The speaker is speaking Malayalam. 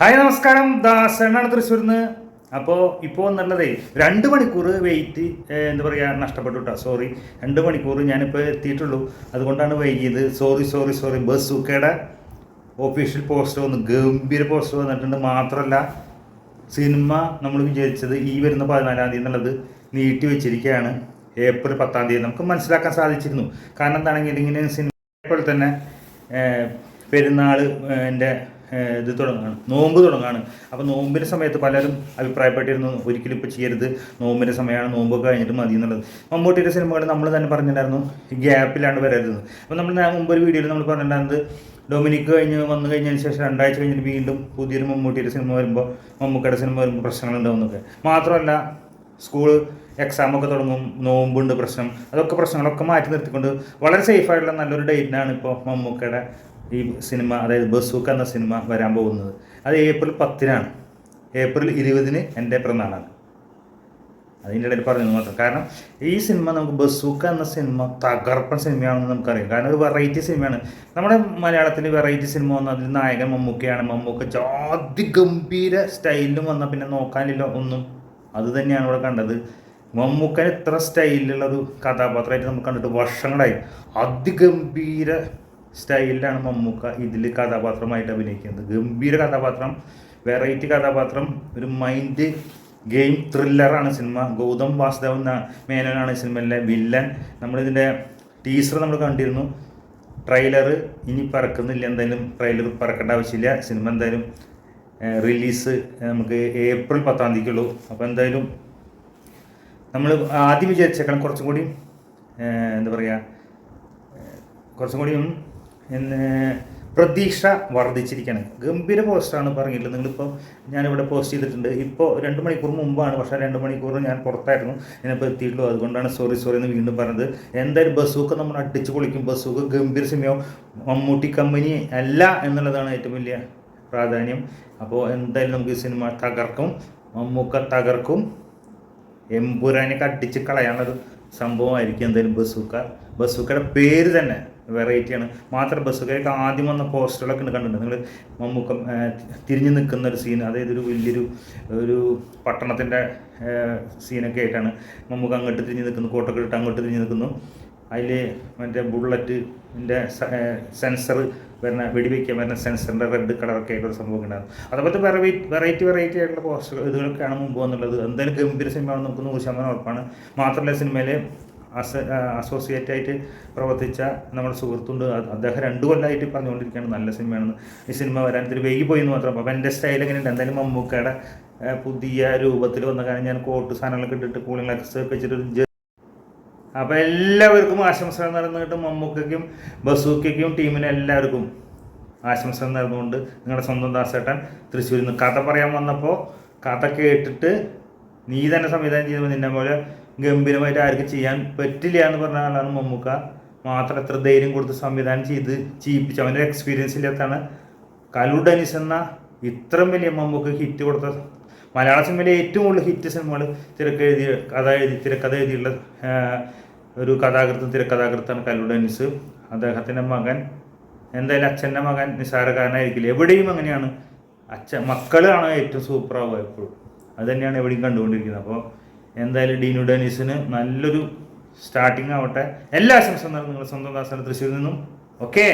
ഹായ് നമസ്കാരം. ദാസനാണ് തൃശ്ശൂരിൽ നിന്ന് അപ്പോൾ ഇപ്പോൾ എന്നുള്ളതേ രണ്ട് മണിക്കൂർ വെയിറ്റ് എന്താ പറയുക നഷ്ടപ്പെട്ടു കേട്ടോ സോറി രണ്ട് മണിക്കൂർ ഞാനിപ്പോൾ എത്തിയിട്ടുള്ളൂ. അതുകൊണ്ടാണ് വൈകിയത്. സോറി സോറി സോറി ബസ് ബസ്സുക്കയുടെ ഓഫീഷ്യൽ പോസ്റ്റർ വന്നു ഗംഭീര പോസ്റ്റർ വന്നിട്ടുണ്ട്. മാത്രമല്ല സിനിമ നമ്മൾ വിചാരിച്ചത് ഈ വരുന്ന പതിനാലാം തീയതി എന്നുള്ളത് നീട്ടി വെച്ചിരിക്കുകയാണ് ഏപ്രിൽ പത്താം തീയതി. നമുക്ക് മനസ്സിലാക്കാൻ സാധിച്ചിരുന്നു. കാരണം എന്താണെങ്കിൽ ഇങ്ങനെ സിനിമ പോലെ തന്നെ പെരുന്നാൾ എന്റെ ഇത് തുടങ്ങാണ്. നോമ്പ് തുടങ്ങാണ്. അപ്പോൾ നോമ്പിന്റെ സമയത്ത് പലരും അഭിപ്രായപ്പെട്ടിരുന്നു ഒരിക്കലും ഇപ്പോൾ ചെയ്യരുത്. നോമ്പിന്റെ സമയമാണ് നോമ്പൊക്കെ കഴിഞ്ഞിട്ട് മതി എന്നുള്ളത്. മമ്മൂട്ടിയുടെ സിനിമകൾ നമ്മൾ തന്നെ പറഞ്ഞിട്ടുണ്ടായിരുന്നു ഗ്യാപ്പിലാണ് വരരുത്. അപ്പോൾ നമ്മൾ മുമ്പ് ഒരു വീഡിയോയിൽ നമ്മൾ പറഞ്ഞിട്ടുണ്ടായിരുന്നത് ഡൊമിനിക്ക് കഴിഞ്ഞ് വന്നു കഴിഞ്ഞതിന് ശേഷം രണ്ടാഴ്ച കഴിഞ്ഞിട്ട് വീണ്ടും പുതിയൊരു മമ്മൂട്ടിയുടെ സിനിമ വരുമ്പോൾ മമ്മൂക്കയുടെ സിനിമ വരുമ്പോൾ പ്രശ്നങ്ങളുണ്ടാവുന്നൊക്കെ മാത്രമല്ല സ്കൂൾ എക്സാമൊക്കെ തുടങ്ങും നോമ്പുണ്ട് പ്രശ്നം അതൊക്കെ പ്രശ്നങ്ങളൊക്കെ മാറ്റി നിർത്തിക്കൊണ്ട് വളരെ സേഫായിട്ടുള്ള നല്ലൊരു ഡേറ്റിനാണ് ഇപ്പോൾ മമ്മൂക്കയുടെ ഈ സിനിമ അതായത് ബസൂക്ക എന്ന സിനിമ വരാൻ പോകുന്നത്. അത് ഏപ്രിൽ പത്തിനാണ്. ഏപ്രിൽ ഇരുപതിന് എന്റെ പിറന്നാളാണ്. അതിന്റെ ഇടയിൽ പറഞ്ഞു മാത്രം. കാരണം ഈ സിനിമ നമുക്ക് ബസൂക്ക എന്ന സിനിമ തകർപ്പൻ സിനിമയാണെന്ന് നമുക്കറിയാം. കാരണം ഒരു വെറൈറ്റി സിനിമയാണ്. നമ്മുടെ മലയാളത്തിൽ വെറൈറ്റി സിനിമ വന്ന അതിൽ നായകൻ മമ്മൂക്കയാണ്. മമ്മൂക്ക ഗംഭീര സ്റ്റൈലിലും വന്ന പിന്നെ നോക്കാനില്ല ഒന്നും. അത് തന്നെയാണ് ഇവിടെ കണ്ടത്. മമ്മൂക്കൻ ഇത്ര സ്റ്റൈലിലുള്ള ഒരു കഥാപാത്രമായിട്ട് നമുക്ക് കണ്ടിട്ട് വർഷങ്ങളായി. അതിഗംഭീര സ്റ്റൈലിലാണ് മമ്മൂക്ക ഇതിൽ കഥാപാത്രമായിട്ട് അഭിനയിക്കുന്നത്. ഗംഭീര കഥാപാത്രം വെറൈറ്റി കഥാപാത്രം ഒരു മൈൻഡ് ഗെയിം ത്രില്ലറാണ് സിനിമ ഗൗതം വാസുദേവൻ മേനോനാണ് സിനിമയിലെ വില്ലൻ നമ്മളിതിന്റെ ടീസർ നമ്മൾ കണ്ടിരുന്നു. ട്രെയിലർ ഇനി പറക്കുന്നില്ല. എന്തായാലും ട്രെയിലർ പറക്കേണ്ട ആവശ്യമില്ല. സിനിമ എന്തായാലും റിലീസ് നമുക്ക് ഏപ്രിൽ പത്താം തീയതിക്കുള്ളൂ. അപ്പോൾ എന്തായാലും നമ്മൾ ആദ്യം വിചാരിച്ചേക്കണം കുറച്ചും കൂടി എന്താ പറയുക കുറച്ചും എന്ന് പ്രതീക്ഷ വർദ്ധിച്ചിരിക്കണം. ഗംഭീര പോസ്റ്റാണ് പറഞ്ഞിട്ട് നിങ്ങളിപ്പോൾ ഞാനിവിടെ പോസ്റ്റ് ചെയ്തിട്ടുണ്ട്. ഇപ്പോൾ രണ്ട് മണിക്കൂർ മുമ്പാണ്. പക്ഷേ രണ്ട് മണിക്കൂർ ഞാൻ പുറത്തായിരുന്നു. ഞാനിപ്പോൾ എത്തിയിട്ടുള്ളൂ. അതുകൊണ്ടാണ് സോറി സോറി എന്ന് വീണ്ടും പറഞ്ഞത്. എന്തായാലും ബസ്സൊക്കെ നമ്മൾ അടിച്ചു പൊളിക്കും. ബസ്സൊക്കെ ഗംഭീര സിനിമയോ മമ്മൂട്ടി കമ്പനി അല്ല എന്നുള്ളതാണ് ഏറ്റവും വലിയ പ്രാധാന്യം. അപ്പോൾ എന്തായാലും നമുക്ക് ഈ സിനിമ തകർക്കും. മമ്മൂക്ക തകർക്കും. എമ്പുരാനൊക്കെ അടിച്ച് കളയാനുള്ളൊരു സംഭവമായിരിക്കും എന്തായാലും ബസൂക്ക ബസൂക്കയുടെ പേര് തന്നെ വെറൈറ്റിയാണ് മാത്രം ബസൂക്കയൊക്കെ ആദ്യം വന്ന പോസ്റ്ററുകളൊക്കെ ഉണ്ട് കണ്ടിട്ടുണ്ട്. നിങ്ങൾ മമ്മൂക്ക തിരിഞ്ഞു നിൽക്കുന്ന ഒരു സീൻ അതായത് ഒരു വലിയൊരു ഒരു പട്ടണത്തിന്റെ സീനൊക്കെ ആയിട്ടാണ് മമ്മൂക്ക അങ്ങോട്ട് തിരിഞ്ഞു നിൽക്കുന്നു. കോട്ടൊക്കെ ഇട്ട് അങ്ങോട്ട് തിരിഞ്ഞു നിൽക്കുന്നു. അതിൽ മറ്റേ ബുള്ളറ്റിന്റെ സെൻസർ വരുന്ന വെടിവെക്കാൻ വരുന്ന സെൻസറിന്റെ റെഡ് കളറൊക്കെ ആയിട്ടുള്ള സംഭവം ഉണ്ടാകും അതുപോലത്തെ വെറൈറ്റി വെറൈറ്റി വെറൈറ്റി ആയിട്ടുള്ള പോസ്റ്റർ ഇതുകളൊക്കെയാണ് മുമ്പ് വന്നുള്ളത് എന്തായാലും ഗംഭീര സിനിമയാണ് നമുക്ക് നൂറ് ശതമാനം ഉറപ്പാണ്. മാത്രമല്ല സിനിമയിൽ അസ അസോസിയേറ്റ് ആയിട്ട് പ്രവർത്തിച്ച നമ്മുടെ സുഹൃത്തുണ്ട്. അദ്ദേഹം രണ്ട് കൊല്ലമായിട്ട് പറഞ്ഞുകൊണ്ടിരിക്കുകയാണ്. നല്ല സിനിമയാണെന്ന്. ഈ സിനിമ വരാൻ ഇത്തിരി വൈകി പോയി എന്ന് മാത്രം. അപ്പോൾ എന്റെ സ്റ്റൈൽ എങ്ങനെയുണ്ട്? എന്തായാലും മമ്മൂക്കയുടെ പുതിയ രൂപത്തിൽ വന്ന കാര്യം ഞാൻ കോട്ട് സാധനങ്ങളൊക്കെ ഇട്ടിട്ട് കൂളിംഗ് ഒക്കെ വെച്ചിട്ട് അപ്പോൾ എല്ലാവർക്കും ആശംസകൾ നടന്നിട്ട് മമ്മൂക്കയ്ക്കും ബസൂക്കയ്ക്കും ടീമിനും എല്ലാവർക്കും ആശംസകൾ നേർന്നുകൊണ്ട് നിങ്ങളുടെ സ്വന്തം ദാസേട്ടൻ തൃശ്ശൂരിൽ നിന്ന് കഥ പറയാൻ വന്നപ്പോൾ കഥ കേട്ടിട്ട് നീ തന്നെ സംവിധാനം ചെയ്തപ്പോൾ നിന്നെ പോലെ ഗംഭീരമായിട്ട് ആർക്കും ചെയ്യാൻ പറ്റില്ല എന്ന് പറഞ്ഞ ആളാണ് മമ്മൂക്ക. മാത്രം എത്ര ധൈര്യം കൊടുത്ത് സംവിധാനം ചെയ്ത് ചെയ്യിപ്പിച്ചു അവന്റെ എക്സ്പീരിയൻസ് ഇല്ലാത്താണ് കലു ഡെനിസ് എന്ന ഇത്രയും വലിയ മമ്മൂക്ക് ഹിറ്റ് കൊടുത്ത മലയാള സിനിമയിലെ ഏറ്റവും കൂടുതൽ ഹിറ്റ് സിനിമകൾ തിരക്ക് എഴുതിയ കഥ എഴുതി തിരക്കഥ എഴുതിയുള്ള ഒരു കഥാകൃത്തും തിരക്കഥാകൃത്താണ് കല്ലു ഡെനിസ്. അദ്ദേഹത്തിന്റെ മകൻ എന്തായാലും അച്ഛന്റെ മകൻ നിസ്സാരക്കാരനായിരിക്കില്ല എവിടെയും അങ്ങനെയാണ്. അച്ഛൻ മക്കളാണ് ഏറ്റവും സൂപ്പറാവുക എപ്പോഴും. അത് തന്നെയാണ് എവിടെയും കണ്ടുകൊണ്ടിരിക്കുന്നത്. അപ്പോൾ എന്തായാലും ഡീനു ഡെനീസിന് നല്ലൊരു സ്റ്റാർട്ടിംഗ് ആവട്ടെ. എല്ലാ ആശംസ നിങ്ങൾ സ്വന്തം ദാസന തൃശ്ശൂരിൽ നിന്നും. ഓക്കേ